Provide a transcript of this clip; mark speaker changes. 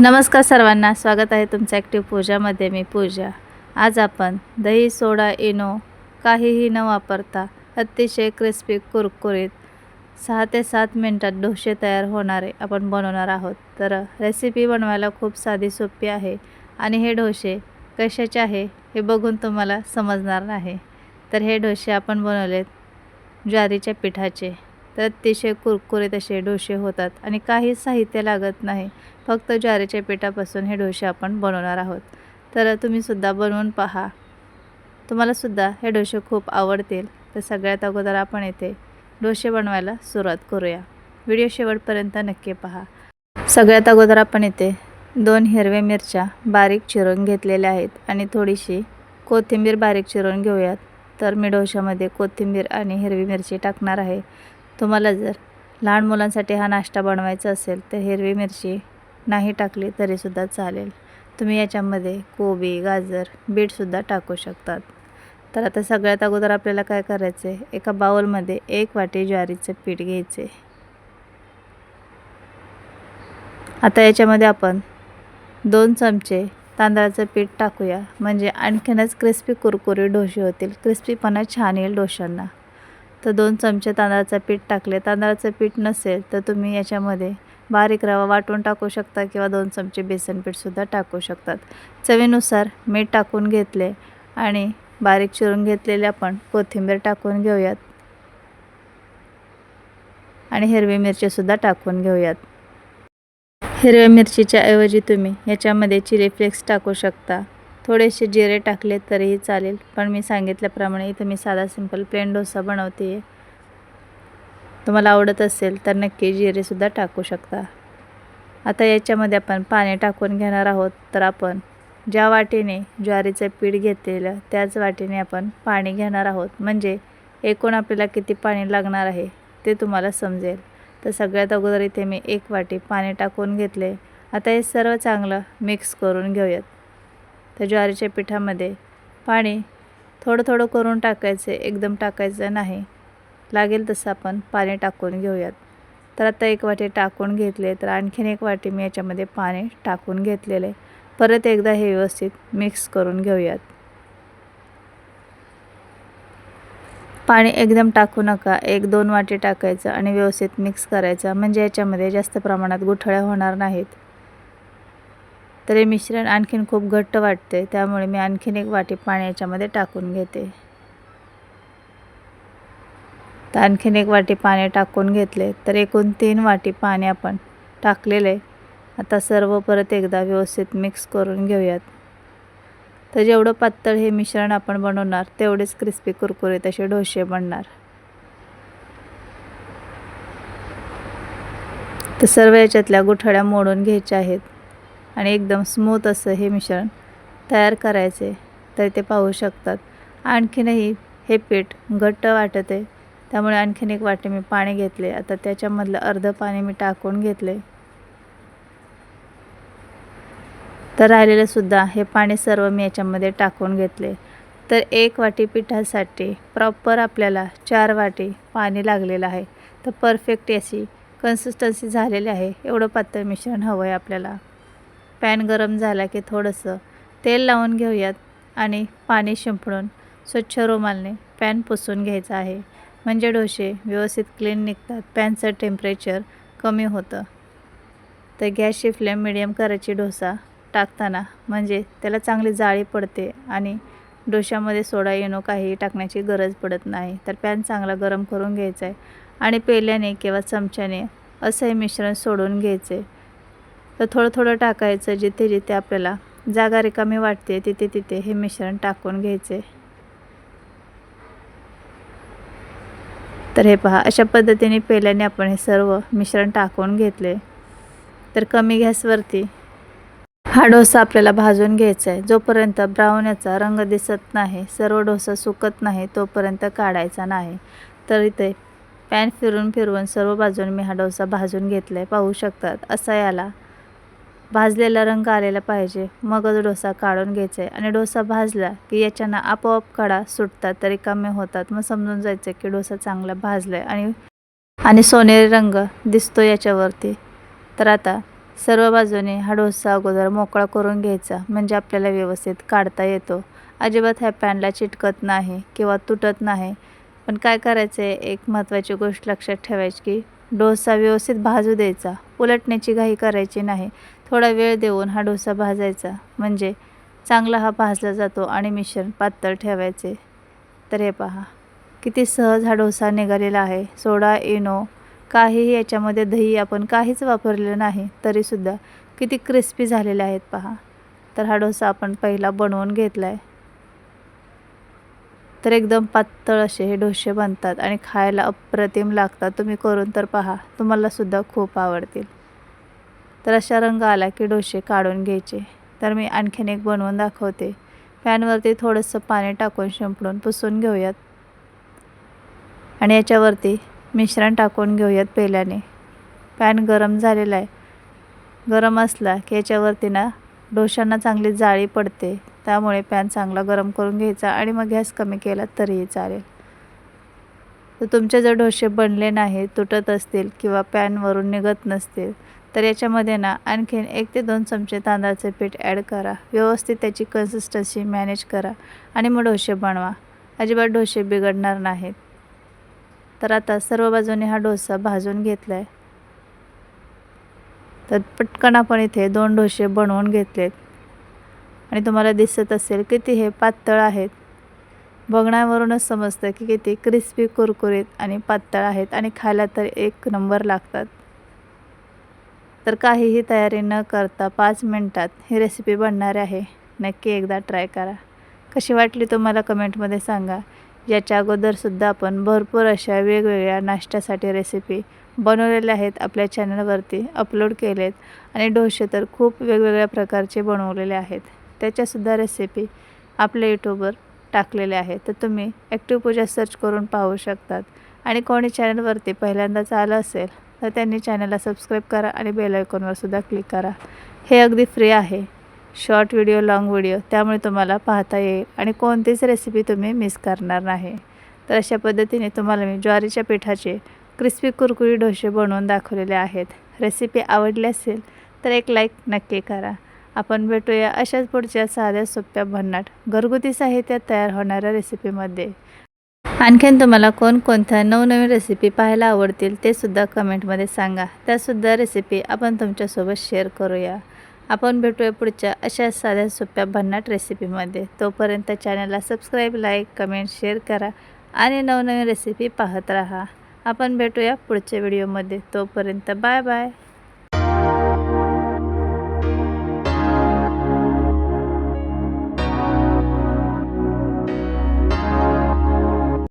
Speaker 1: नमस्कार सर्वांना स्वागत आहे तुमचं ॲक्टिव्ह पूजामध्ये मी पूजा. आज आपण दही सोडा इनो काहीही न वापरता अतिशय क्रिस्पी कुरकुरीत सहा ते सात मिनटात डोसे तयार होणारे आपण बनवणार आहोत. तर रेसिपी बनवायला खूप साधी सोपी आहे आणि हे डोसे कशाचे आहे हे बघून तुम्हाला समजणार नाही. तर हे डोसे आपण बनवलेत ज्वारीच्या पिठाचे. तर अतिशय कुरकुरीत असे डोसे होतात आणि काही साहित्य लागत नाही. फक्त ज्वारीच्या पिठापासून हे डोसे आपण बनवणार आहोत. तर तुम्हीसुद्धा बनवून पहा. तुम्हालासुद्धा हे डोसे खूप आवडतील. तर सगळ्यात अगोदर आपण येथे डोसे बनवायला सुरुवात करूया. व्हिडिओ शेवटपर्यंत नक्की पहा. सगळ्यात अगोदर आपण येथे दोन हिरव्या मिरच्या बारीक चिरून घेतलेल्या आहेत आणि थोडीशी कोथिंबीर बारीक चिरून घेऊयात. तर मी डोशामध्ये कोथिंबीर आणि हिरवी मिरची टाकणार आहे. तुम्हाला जर लहान मुलांसाठी हा नाश्ता बनवायचा असेल तर हिरवी मिरची नाही टाकली तरीसुद्धा चालेल. तुम्ही याच्यामध्ये कोबी गाजर बीटसुद्धा टाकू शकतात. तर आता सगळ्यात अगोदर आपल्याला काय करायचं आहे एका बाउलमध्ये एक वाटी ज्वारीचं पीठ घ्यायचे आता याच्यामध्ये आपण दोन चमचे तांदळाचं पीठ टाकूया. म्हणजे आणखीनच क्रिस्पी कुरकुरी डोसे होतील. क्रिस्पीपणा छान येईल डोशांना. तर दोन चमचे तांदळाचं पीठ टाकले. तांदळाचं पीठ नसेल तर तुम्ही याच्यामध्ये बारीक रवा वाटून टाकू शकता किंवा दोन चमचे बेसन पीठसुद्धा टाकू शकतात. चवीनुसार मीठ टाकून घेतले आणि बारीक चिरून घेतलेले आपण कोथिंबीर टाकून घेऊयात. आणि हिरवी मिरचीसुद्धा टाकून घेऊयात. हिरव्या मिरचीच्या ऐवजी तुम्ही याच्यामध्ये चिली फ्लेक्स टाकू शकता. थोडेसे जिरे टाकले तरीही चालेल. पण मी सांगितल्याप्रमाणे इथं मी साधा सिंपल प्लेन डोसा बनवते आहे तुम्हाला आवडत असेल तर नक्की जिरेसुद्धा टाकू शकता. आता याच्यामध्ये आपण पाणी टाकून घेणार आहोत तर आपण ज्या वाटीने ज्वारीचं पीठ घेतलेलं त्याच वाटीने आपण पाणी घेणार आहोत. म्हणजे एकूण आपल्याला किती पाणी लागणार आहे ते तुम्हाला समजेल. तर सगळ्यात अगोदर इथे मी एक वाटी पाणी टाकून घेतले आता हे सर्व चांगलं मिक्स करून घेऊयात. त्या ज्वारीच्या पिठामध्ये पाणी थोडं थोडं करून टाकायचं एकदम टाकायचं नाही. लागेल तसं आपण पाणी टाकून घेऊयात. तर आता एक वाटी टाकून घेतले तर आणखीन एक वाटी मी याच्यामध्ये पाणी टाकून घेतलेले परत एकदा हे व्यवस्थित मिक्स करून घेऊयात. पाणी एकदम टाकू नका. एक दोन वाटी टाकायचं आणि व्यवस्थित मिक्स करायचं. म्हणजे याच्यामध्ये जास्त प्रमाणात गुठळ्या होणार नाहीत. तर हे मिश्रण आणखीन खूप घट्ट वाटते त्यामुळे मी आणखीन एक वाटी पाणी याच्यामध्ये टाकून घेते. तर आणखीन एक वाटी पाणी टाकून घेतले तर एकूण तीन वाटी पाणी आपण टाकलेले. आता सर्व परत एकदा व्यवस्थित मिक्स करून घेऊयात. तर जेवढं पातळ हे मिश्रण आपण बनवणार तेवढेच क्रिस्पी कुरकुरीत असे डोसे बनणार. तर सर्व याच्यातल्या गुठळ्या मोडून घ्यायच्या आहेत. आणि एकदम स्मूथ असं हे मिश्रण तयार करायचे तर ते पाहू शकतात. आणखीनही हे पीठ घट्ट वाटत आहे त्यामुळे आणखीन एक वाटे मी पाणी घेतले. आता त्याच्यामधलं अर्धं पाणी मी टाकून घेतले. तर राहिलेलं सुद्धा हे पाणी सर्व मी याच्यामध्ये टाकून घेतले. तर एक वाटी पिठासाठी प्रॉपर आपल्याला चार वाटी पाणी लागलेलं आहे. तर परफेक्ट याची कन्सिस्टन्सी झालेली आहे. एवढं पातळ मिश्रण हवं आहे आपल्याला. पॅन गरम झाला की थोडंसं तेल लावून घेऊयात आणि पाणी शिंपडून स्वच्छ रुमालने पॅन पुसून घ्यायचा आहे. म्हणजे डोसे व्यवस्थित क्लीन निघतात. पॅनचं टेम्परेचर कमी होतं. तर गॅसची फ्लेम मिडियम करायची डोसा टाकताना. म्हणजे त्याला चांगली जाळी पडते आणि डोशामध्ये सोडा येणो काही टाकण्याची गरज पडत नाही. तर पॅन चांगला गरम करून घ्यायचा आहे. आणि पेल्याने किंवा चमच्याने असंही मिश्रण सोडून घ्यायचे. तर थोडं थोडं टाकायचं जिथे जिथे आपल्याला जागा रिकामी वाटते तिथे तिथे हे मिश्रण टाकून घ्यायचे. तर हे पहा अशा पद्धतीने पेल्याने आपण हे सर्व मिश्रण टाकून घेतले. तर कमी गॅसवरती हा डोसा आपल्याला भाजून घ्यायचा आहे. जोपर्यंत ब्राऊन याचा रंग दिसत नाही सर्व डोसा सुकत नाही तोपर्यंत काढायचा नाही. तर इथे पॅन फिरून फिरवून सर्व बाजून मी हा डोसा भाजून घेतला आहे पाहू शकतात असा याला भाजलेला रंग आलेला पाहिजे. मगच डोसा काढून घ्यायचा आहे आणि डोसा भाजला की याच्यानं आपोआप कडा सुटतात तरी कमी होतात. मग समजून जायचं की डोसा चांगला भाजला आहे आणि आणि सोनेरी रंग दिसतो याच्यावरती. तर आता सर्व बाजूने हा डोसा अगोदर मोकळा करून घ्यायचा म्हणजे आपल्याला व्यवस्थित काढता येतो. अजिबात ह्या पॅनला चिटकत नाही किंवा तुटत नाही. पण काय करायचं आहे एक महत्त्वाची गोष्ट लक्षात ठेवायची की डोसा व्यवस्थित भाजू द्यायचा. उलटण्याची घाई करायची नाही. थोडा वेळ देऊन हा डोसा भाजायचा. म्हणजे चांगला हा भाजला जातो आणि मिश्रण पातळ ठेवायचे. तर हे पहा किती सहज हा डोसा निघालेला आहे. सोडा इनो काहीही याच्यामध्ये दही आपण काहीच वापरलेलं नाही तरीसुद्धा किती क्रिस्पी झालेले आहेत पहा. तर हा डोसा आपण पहिला बनवून घेतला आहे तर एकदम पातळ असे हे डोसे बनतात आणि खायला अप्रतिम लागतात. तुम्ही करून तर पहा तुम्हालासुद्धा खूप आवडतील. तर अशा रंग आला की डोसे काढून घ्यायचे. तर मी आणखीन एक बनवून दाखवते. पॅनवरती थोडंसं पाणी टाकून शिंपडून पुसून घेऊयात. आणि याच्यावरती मिश्रण टाकून घेऊयात पहिल्याने पॅन गरम झालेला आहे. गरम असला की याच्यावरती ना डोशांना चांगली जाळी पडते. त्यामुळे पॅन चांगला गरम करून घ्यायचा आणि मग गॅस कमी केला तरीही चालेल. तर तुमचे जर डोसे बनले नाही तुटत असतील किंवा पॅनवरून निघत नसतील तर याच्यामध्ये ना आणखीन एक ते दोन चमचे तांदळाचे पीठ ॲड करा. व्यवस्थित त्याची कन्सिस्टन्सी मॅनेज करा आणि मग डोसे बनवा. अजिबात डोसे बिघडणार नाहीत. तर आता सर्व बाजूने हा डोसा भाजून घेतला आहे तर पटकन आपण इथे दोन डोसे बनवून घेतलेत. आणि तुम्हाला दिसत असेल किती हे पातळ आहेत. बघण्यावरूनच समजतं की किती क्रिस्पी कुरकुरीत आणि पातळ आहेत आणि खायला तर एक नंबर लागतात. तर काहीही तयारी न करता पाच मिनटात ही रेसिपी बनणार आहे. नक्की एकदा ट्राय करा. कशी वाटली तुम्हाला कमेंटमध्ये सांगा. याच्या अगोदरसुद्धा आपण भरपूर अशा वेगवेगळ्या नाश्त्यासाठी रेसिपी बनवलेल्या आहेत आपल्या चॅनलवरती अपलोड केलेत आणि डोसे तर खूप वेगवेगळ्या प्रकारचे बनवलेले आहेत. त्याच्यासुद्धा रेसिपी आपल्या यूट्यूबवर टाकलेले आहेत. तर तुम्ही ॲक्टिव्ह पूजा सर्च करून पाहू शकतात. आणि कोणी चॅनलवरती पहिल्यांदाच आलं असेल तर त्यांनी चॅनलला सबस्क्राईब करा आणि बेल आयकॉनवरसुद्धा क्लिक करा. हे अगदी फ्री आहे. शॉर्ट व्हिडिओ लाँग व्हिडिओ त्यामुळे तुम्हाला पाहता येईल आणि कोणतीच रेसिपी तुम्ही मिस करणार नाही. तर अशा पद्धतीने तुम्हाला मी ज्वारीच्या पिठाचे क्रिस्पी कुरकुरी डोसे बनवून दाखवलेले आहेत. रेसिपी आवडली असेल तर एक लाईक नक्की करा. आपण भेटूया अशाच पुढच्या साध्या सोप्या भन्नाट घरगुती साहित्यात तयार होणाऱ्या रेसिपीमध्ये आणखीन तुम्हाला कोणकोणत्या नवनवीन रेसिपी पाहायला आवडतील ते सुद्धा कमेंटमध्ये सांगा. त्यासुद्धा रेसिपी आपण तुमच्यासोबत शेअर करूया. आपण भेटूया पुढच्या अशा साध्या सोप्या भन्नाट रेसिपीमध्ये तोपर्यंत चॅनलला सबस्क्राईब लाईक कमेंट शेअर करा आणि नवनवीन रेसिपी पाहत राहा. आपण भेटूया पुढच्या व्हिडिओमध्ये तोपर्यंत बाय बाय